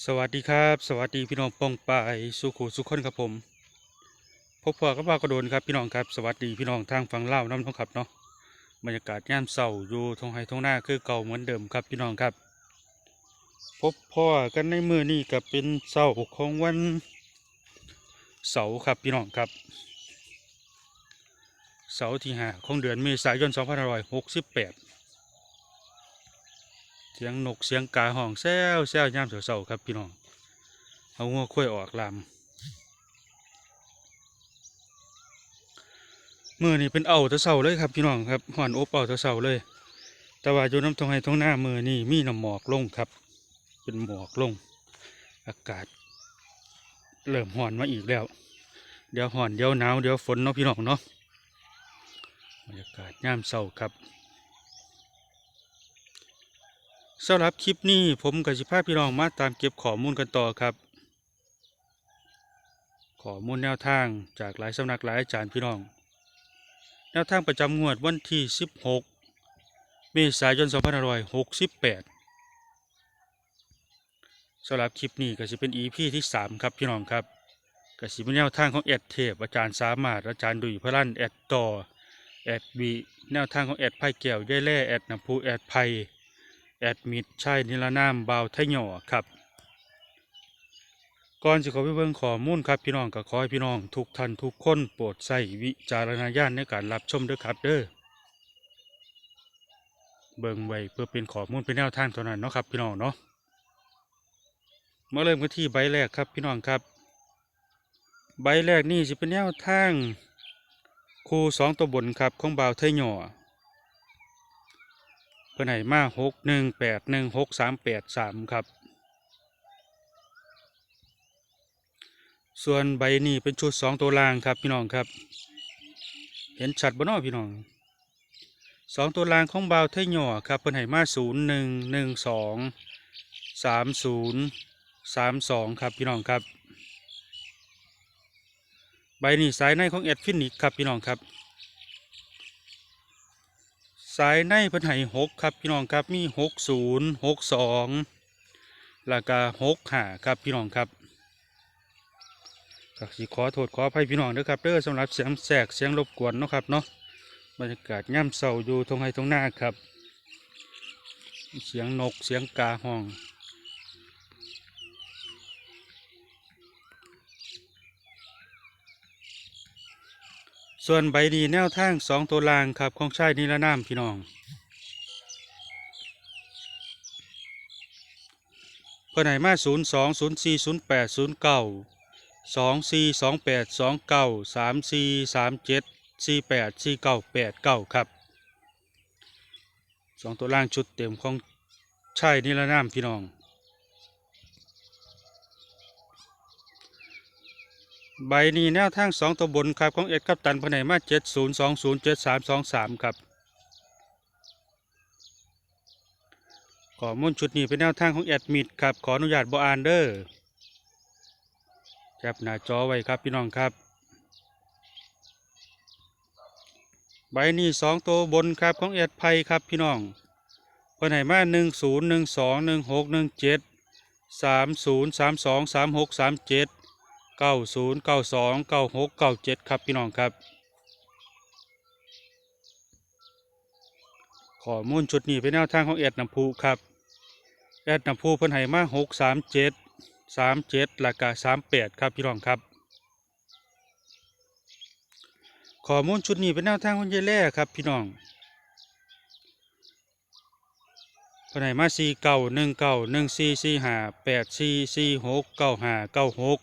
สวัสดีครับ สวัสดีพี่น้องปองปายสุขุสุขคนครับผมพบพ่อกับพ่ากระโดนครับพี่น้องครับสวัสดีพี่น้องทางฝั่งลาน้ำท้องขับเนาะบรรยากาศย่ามเสาอยู่ทงไฮทงหน้าคือเก่าเหมือนเดิมครับพี่น้องครับ พบพ่อกันในมือนี้กับเป็นเสาของวันเสาร์ครับพี่น้องครับ เสาร์ที่ห้าของเดือนเมษายน2568 เสียงนกเสียงกาห้องแซวแซวยามเสาๆครับพี่น้อง เอางัวค่อยออกลามมือนี่เป็นเอาตะเสาเลยครับพี่น้องครับห่อนอบเอาตะเสาเลย แต่ว่าอยู่น้ำทงไห้ทงหน้ามือนี่มีน้ำหมอกลงครับ เป็นหมอกลง อากาศ เริ่มห่อนมาอีกแล้ว เดี๋ยวห่อนเดี๋ยวหนาวเดี๋ยวฝนเนาะพี่น้องเนาะบรรยากาศย่ามเสาครับ สำหรับคลิปนี้ผมกับสิพาพี่น้องมาตามเก็บข้อมูลกันต่อครับข้อมูลแนวทางจากหลายสำนักหลายอาจารย์พี่น้อง แนวทางประจำงวดวันที่ 16 เมษายน 2568สำหรับคลิปนี้ก็จะเป็น EP ที่ 3 ครับพี่น้องครับก็สิเป็นแนวทางของแอดเทพอาจารย์สามารถอาจารย์ดุยพระลั่นแอดต่อแอดบีแนวทางของแอดไผ่แก้วย่ายแล่แอดน้ำพูแอดไผ่ แอดมิดใช่นิรนามบาวไทยหย่อครับก่อนจะขอไปเบิ่งข้อมูลครับพี่น้องก็ขอให้พี่น้อง ทุกท่านทุกคนโปรดใส่วิจารณญาณในการรับชมด้วยครับเด้อเบิ่งไว้เพื่อเป็นข้อมูลเป็นแนวทางเท่านั้นเนาะครับพี่น้องเนาะมาเริ่มกันที่ใบแรกครับพี่น้องครับ ใบแรกนี่จะเป็นแนวทางคูสองตัวบนครับของบาวไทยหย่อ พื่อนให้มาหกหนึ่งแปดหนึ่งหกสามแปดสามครับ ส่วนใบนี้เป็นชุดสองตัวล่างครับพี่น้องครับ เห็นชัดบ่นอพี่น้องสองตัวล่างของบาวไทยหย่อครับเพื่อนให้มาศูนย์หนึ่งหนึ่งสองสามศูนย์สามสองครับพี่น้องครับ ใบนี้สายในของแอดฟินิกครับพี่น้องครับ สายในเพิ่นให้หกครับพี่น้องครับมีหกศูนย์หกสองแล้วก็หกห้าครับพี่น้องครับก็สิขอโทษขออภัยพี่น้องด้วยครับเด้อสำหรับเสียงแสกเสียงรบกวนเนาะครับเนาะบรรยากาศย่ำเศร้าอยู่ตรงไห้ตรงหน้าครับ เสียงนกเสียงกาห้อง ส่วนใบดีแนวทางสองตัวล่างครับของชายนิรนามพี่น้องเพื่อนไหนมาศูนย์สองศูนย์สี่ศูนย์แปดศูนย์เก้าสองสี่สองแปดสองเก้าสามสี่สามเจ็ดสี่แปดสี่เก้าแปดเก้าครับสองตัวล่างชุดเต็มของชายนิรนามพี่น้อง ใบนี้แนวทางสองตัวบนครับของเอ็ดกัปตันพนัยมาเจ็ดศูนย์สองศูนย์เจ็ดสามสองสามครับข้อมูลชุดนี้เป็นแนวทางของแอดมิดครับขออนุญาตบอานเดอร์แคปหน้าจอไว้ครับพี่น้องครับ ใบนี้สองตัวบนครับของแอดไพครับพี่น้องพนัยมาหนึ่งศูนย์หนึ่งสองหนึ่งหกหนึ่งเจ็ดสามศูนย์สามสองสามหกสามเจ็ด เก้าศูนย์เก้าสองเก้าหกเก้าเจ็ดครับพี่น้องครับข้อมูลชุดนี้เป็นแนวทางของแอดน้ำพูครับแอดน้ำพูเพิ่นให้มาหกสามเจ็ดสามเจ็ดหลักกะสามแปดครับพี่น้องครับข้อมูลชุดนี้เป็นแนวทางของเยายแล่ครับพี่น้องเพิ่นให้มาสี่เก้าหนึ่งเก้าหนึ่งสี่สี่ห้าแปดสี่สี่หกเก้าห้าเก้าหก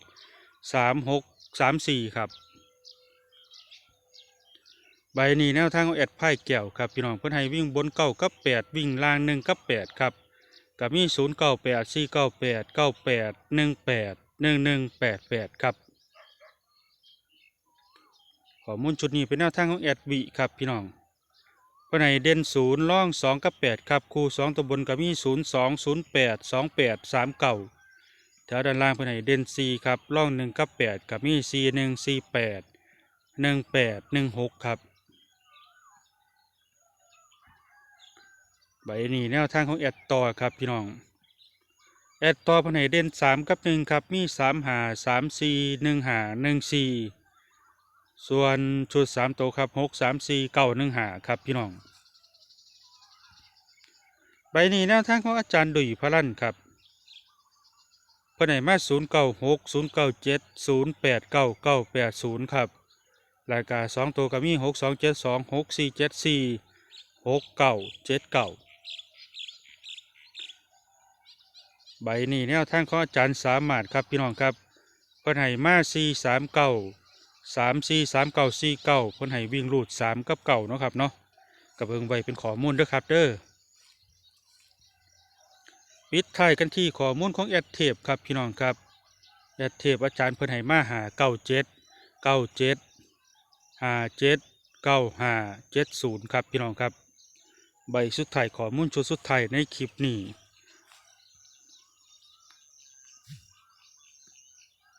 สามหกสามสี่ครับ ใบนี้แนวทางของแอดไพ่แก้วครับพี่น้องเพื่อนให้วิ่งบนเก้ากับแปดวิ่งล่างหนึ่งกับแปดครับกับมีศูนย์เก้าแปดสี่เก้าแปดเก้าแปดหนึ่งแปดหนึ่งหนึ่งแปดแปดครับข้อมูลชุดนี้เป็นแนวทางของแอดวิครับพี่น้องเพื่อนให้เด่นศูนย์ล่องสองกับแปดครับ คู่สองตัวบนกับมีศูนย์สองศูนย์แปดสองแปดสามเก้า ถวด้านล่างเพื่อนให้เด่นซีครับล่องหนึ่งกับแปดกับมีซีหนึ่งซีแปดหนึ่งแปดหนึ่งหกครับ ใบนี้แนวทางของแอดต่อครับพี่น้อง แอดต่อพันให้เด่นสามกับหนึ่งครับมีสามหาสามสี่หนึ่งหาหนึ่งสี่ส่วนชุดสามตัวครับหกสามสี่เก้าหนึ่งหาครับพี่น้อง ใบนี้แนวทางของอาจารย์ดุยพลันครับ พื่นไหนมาศูนย์เก้าหกศูนย์เก้าเจ็ดศูนย์แปดเก้าเก้าแปดศูนย์ครับรายการสองตัวก็มีหกสองเจ็ดสองหกสี่เจ็ดสี่หกเก้าเจ็ดเก้าใบนี้แนวทางของอาจารย์สามารถครับพี่น้องครับเพื่นให้มาสี่สามเก้าสามสี่สามเก้าสี่เก้าเพื่นให้วิ่งรูดสามกับเก้าเนาะครับเนาะกับเบิงไว้เป็นข้อมูลด้อครับเด้อ ปิดท้ายกันที่ข้อมูลของแอดเทปครับพี่น้องครับแอดเทปอาจารย์เพิ่นให้มาหาเก้าเจ็ดเก้าเจ็ดห้าเจ็ดเก้าห้าเจ็ดศูนย์ครับพี่น้องครับ ใบสุดท้ายข้อมูลชุดสุดท้ายในคลิปนี้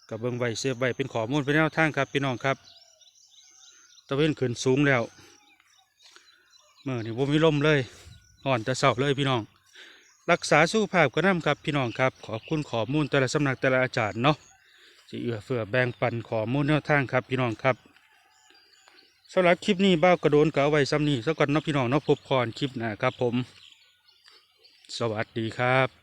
กับเบิ้งใบเสียบใบเป็นข้อมูลเป็นแนวทางครับพี่น้องครับตะเวนขึ้นสูงแล้วเมื่อนี่บ่มีลมเลยอ่อนแต่เสาเลยพี่น้อง รักษาสุขภาพก็นำครับพี่น้องครับ ขอบคุณข้อมูลแต่ละสำนักแต่ละอาจารย์เนาะจะเอื้อเฟื่อแบ่งปันข้อมูลแนวทางครับพี่น้องครับสำหรับคลิปนี้บ้ากระโดนกะเอาไว้ซ้ำนี้สัก่อนเนาะพี่น้องเนาะพบพรคลิปหน้าครับผม สวัสดีครับ